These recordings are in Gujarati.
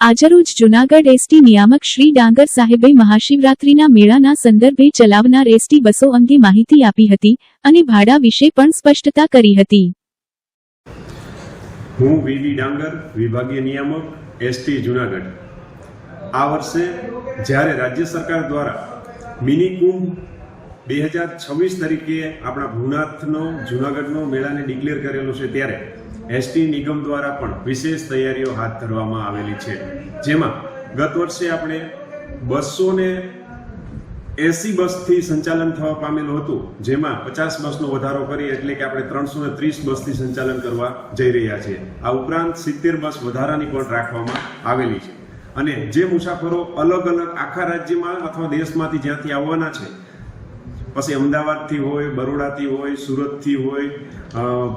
આજરોજ જુનાગઢ એસટી નિયામક શ્રી ડાંગર સાહેબે મહાશિવરાત્રીના મેળાના સંદર્ભે ચલાવનાર એસટી બસો અંગે માહિતી આપી હતી અને ભાડા વિશે પણ સ્પષ્ટતા કરી હતી. હું વીવી ડાંગર, વિભાગીય નિયામક, એસટી જુનાગઢ. આ વર્ષે જ્યારે રાજ્ય સરકાર દ્વારા મિની કુંભ બે હજાર છવ્વીસ તરીકે આપણા ભૂનાથનો, જુનાગઢનો મેળાને ડિક્લેર કરેલો છે ત્યારે એસટી નિગમ દ્વારા પણ વિશેષ તૈયારીઓ હાથ ધરવામાં આવેલી છે. જેમાં ગત વર્ષે આપણે બસો ને એસી બસથી સંચાલન થવા પામેલું હતું. જેમાં પચાસ બસનો વધારો કરી એટલે કે આપણે ત્રણસો ને ત્રીસ બસથી સંચાલન કરવા જઈ રહ્યા છીએ. આ ઉપરાંત સિત્તેર બસ વધારાની પણ રાખવામાં આવેલી છે. અને જે મુસાફરો અલગ અલગ આખા રાજ્યમાં અથવા દેશમાંથી જ્યાંથી આવવાના છે પછી અમદાવાદથી હોય, બરોડાથી હોય, સુરતથી હોય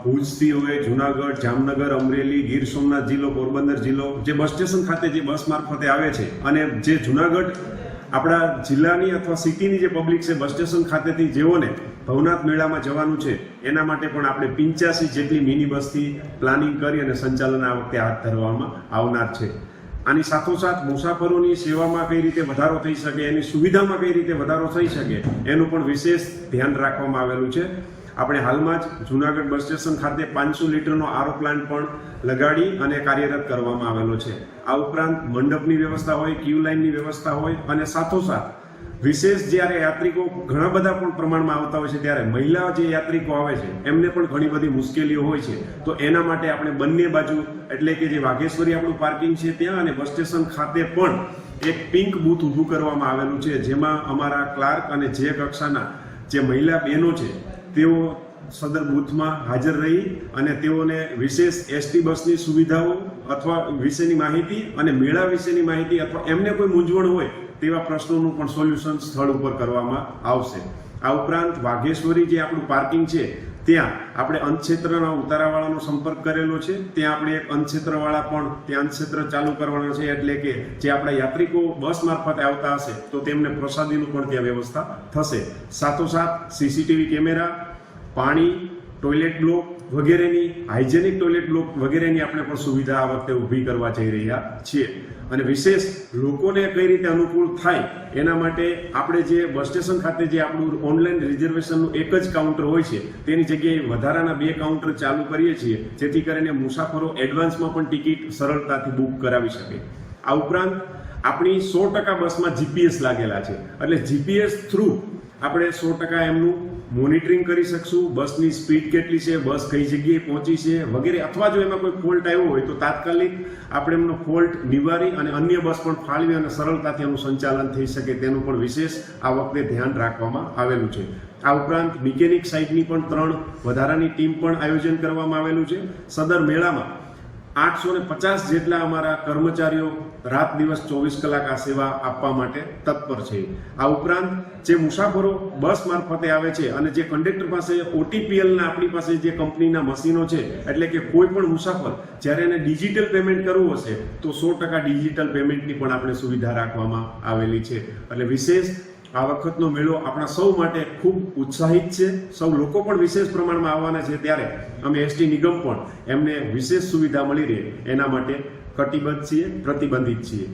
ભુજથી હોય, જુનાગઢ, જામનગર, અમરેલી, ગીર સોમનાથ જિલ્લો, પોરબંદર જિલ્લો, જે બસ સ્ટેશન ખાતે જે બસ મારફતે આવે છે અને જે જુનાગઢ આપણા જિલ્લાની અથવા સિટીની જે પબ્લિક છે બસ સ્ટેશન ખાતેથી જેઓને ભવનાથ મેળામાં જવાનું છે, એના માટે પણ આપણે પિંચ્યાસી જેટલી મિની બસથી પ્લાનિંગ કરી અને સંચાલન આ વખતે હાથ ધરવામાં આવનાર છે. આની સાથોસાથ મુસાફરોની સેવામાં કઈ રીતે વધારો થઈ શકે, એની સુવિધામાં કઈ રીતે વધારો થઈ શકે, એનું પણ વિશેષ ધ્યાન રાખવામાં આવેલું છે. આપણે હાલમાં જ જુનાગઢ બસ સ્ટેશન ખાતે પાંચસો લીટરનો આરો પ્લાન્ટ પણ લગાડી અને કાર્યરત કરવામાં આવેલો છે. આ ઉપરાંત મંડપની વ્યવસ્થા હોય, ક્યુ લાઇનની વ્યવસ્થા હોય અને સાથોસાથ વિશેષ જ્યારે યાત્રિકો ઘણા બધા પણ પ્રમાણમાં આવતા હોય છે, ત્યારે મહિલા જે યાત્રિકો આવે છે, એમને પણ ઘણી બધી મુશ્કેલીઓ હોય છે. તો એના માટે આપણે બંને બાજુ, એટલે કે જે વાઘેશ્વરી આપણું પાર્કિંગ છે ત્યાં અને બસ સ્ટેશન ખાતે પણ એક પિંક બૂથ ઊભું કરવામાં આવેલું છે, જેમાં અમારા ક્લાર્ક અને જે કક્ષાના જે મહિલા બહેનો છે, તેઓ સદર બૂથમાં હાજર રહી અને તેઓને વિશેષ એસટી બસની સુવિધાઓ અથવા વિશેની માહિતી અને મેળા વિશેની માહિતી અથવા એમને કોઈ મૂંઝવણ હોય તેવા પ્રશ્નોનું પણ સોલ્યુશન સ્થળ ઉપર કરવામાં આવશે. આ ઉપરાંત વાઘેશ્વરી જે આપણું પાર્કિંગ છે, ત્યાં આપણે અંતક્ષેત્રના ઉતારાવાળાનો સંપર્ક કરેલો છે. ત્યાં આપણે એક અંતક્ષેત્રવાળા પણ ત્યાં અંતક્ષેત્ર ચાલુ કરવાના છે, એટલે કે જે આપણા યાત્રિકો બસ મારફતે આવતા હશે, તો તેમને પ્રસાદીનું પણ ત્યાં વ્યવસ્થા થશે. સાથોસાથ સીસીટીવી કેમેરા, પાણી, ટોયલેટ બ્લોક વગેરેની હાઇજેનિક ટોયલેટ બ્લોક વગેરેની આપણે પણ સુવિધા આ વખતે ઊભી કરવા જઈ રહ્યા છીએ. અને વિશેષ લોકોને કઈ રીતે અનુકૂળ થાય એના માટે આપણે જે બસ સ્ટેશન ખાતે જે આપણું ઓનલાઈન રિઝર્વેશનનું એક જ કાઉન્ટર હોય છે, તેની જગ્યાએ વધારાના બે કાઉન્ટર ચાલુ કરીએ છીએ, જેથી કરીને મુસાફરો એડવાન્સમાં પણ ટિકિટ સરળતાથી બુક કરાવી શકે. આ ઉપરાંત આપણી સો ટકા બસમાં જીપીએસ લાગેલા છે. એટલે જીપીએસ થ્રુ આપણે સો ટકા એમનું મોનિટરિંગ કરી શકશું. બસની સ્પીડ કેટલી છે, બસ કઈ જગ્યાએ પહોંચી છે વગેરે. અથવા જો એમાં કોઈ ફોલ્ટ આવ્યો હોય તો તાત્કાલિક આપણે એમનો ફોલ્ટ નિવારી અને અન્ય બસ પણ ફાળવી અને સરળતાથી એનું સંચાલન થઈ શકે તેનું પણ વિશેષ આ વખતે ધ્યાન રાખવામાં આવેલું છે. આ ઉપરાંત મિકેનિક સાઇડની પણ ત્રણ વધારાની ટીમ પણ આયોજન કરવામાં આવેલું છે. સદર મેળામાં આઠસો ને પચાસ જેટલા અમારા કર્મચારીઓ રાત દિવસ ચોવીસ કલાક આ સેવા આપવા માટે તત્પર છે. આ ઉપરાંત જે મુસાફરો બસ મારફતે આવે છે અને જે કંડક્ટર પાસે ઓટીપીએલના આપણી પાસે જે કંપનીના મશીનો છે, એટલે કે કોઈ પણ મુસાફર જ્યારે એને ડિજિટલ પેમેન્ટ કરવું હશે, તો સો ટકા ડિજિટલ પેમેન્ટની પણ આપણે સુવિધા રાખવામાં આવેલી છે. એટલે વિશેષ આ વખતનો મેળો આપણા સૌ માટે ખૂબ ઉત્સાહિત છે. સૌ લોકો પણ વિશેષ પ્રમાણમાં આવવાના છે ત્યારે અમે એસટી નિગમ પણ એમને વિશેષ સુવિધા મળી રહે. એના માટે કટિબદ્ધ છીએ, પ્રતિબંધિત છીએ.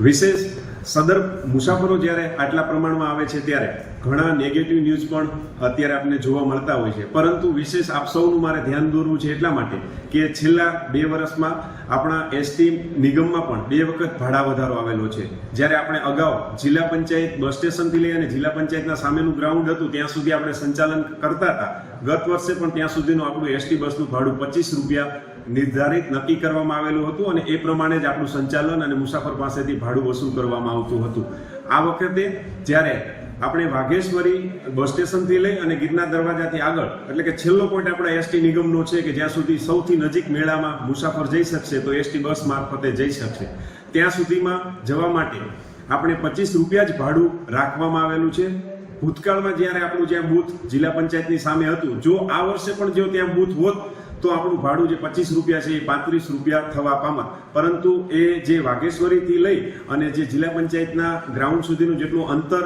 વિશેષ સદર મુસાફરો જ્યારે આટલા પ્રમાણમાં આવે છે ત્યારે ઘણા નેગેટિવ ન્યૂઝ પણ અત્યારે આપને જોવા મળતા હોય છે. પરંતુ વિશેષ આપ સૌનું મારે ધ્યાન દોરવું છે એટલા માટે કે છેલ્લા બે વર્ષમાં આપણા એસટી નિગમમાં પણ બે વખત ભાડા વધારો આવેલો છે. જ્યારે આપણે અગાઉ જિલ્લા પંચાયત બસ સ્ટેશનથી લઈ અને જિલ્લા પંચાયતના સામેનું ગ્રાઉન્ડ હતું, ત્યાં સુધી આપણે સંચાલન કરતા હતા. ગત વર્ષે પણ ત્યાં સુધીનું આપણું એસટી બસનું ભાડું પચીસ રૂપિયા નિર્ધારિત નક્કી કરવામાં આવેલું હતું અને એ પ્રમાણે જ આપણું સંચાલન અને મુસાફર પાસેથી ભાડું વસૂલ કરવામાં આવતું હતું. આ વખતે જ્યારે આપણે વાઘેશ્વરી બસ સ્ટેશનથી લઈ અને ગિરનાર દરવાજાથી આગળ, એટલે કે છેલ્લો પોઈન્ટ આપણા એસટી નિગમનો છે કે જ્યાં સુધી સૌથી નજીક મેળામાં મુસાફર જઈ શકશે, તો એસટી બસ મારફતે જઈ શકશે. ત્યાં સુધીમાં જવા માટે આપણે પચીસ રૂપિયા જ ભાડું રાખવામાં આવેલું છે. ભૂતકાળમાં જ્યારે આપણું જ્યાં બૂથ જિલ્લા પંચાયતની સામે હતું, જો આ વર્ષે પણ જો ત્યાં બૂથ હોત તો આપણું ભાડું જે પચીસ રૂપિયા છે એ પાંત્રીસ રૂપિયા થવા પામત. પરંતુ એ જે વાઘેશ્વરીથી લઈ અને જે જિલ્લા પંચાયતના ગ્રાઉન્ડ સુધીનું જેટલું અંતર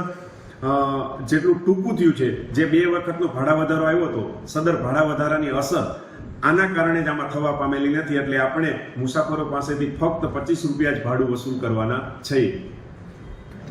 જેટલું ટૂંકું થયું છે, જે બે વખતનો ભાડા વધારો આવ્યો હતો, સદર ભાડા વધારાની અસર આના કારણે જ આમાં થવા પામેલી નથી. એટલે આપણે મુસાફરો પાસેથી ફક્ત પચીસ રૂપિયા જ ભાડું વસૂલ કરવાના છીએ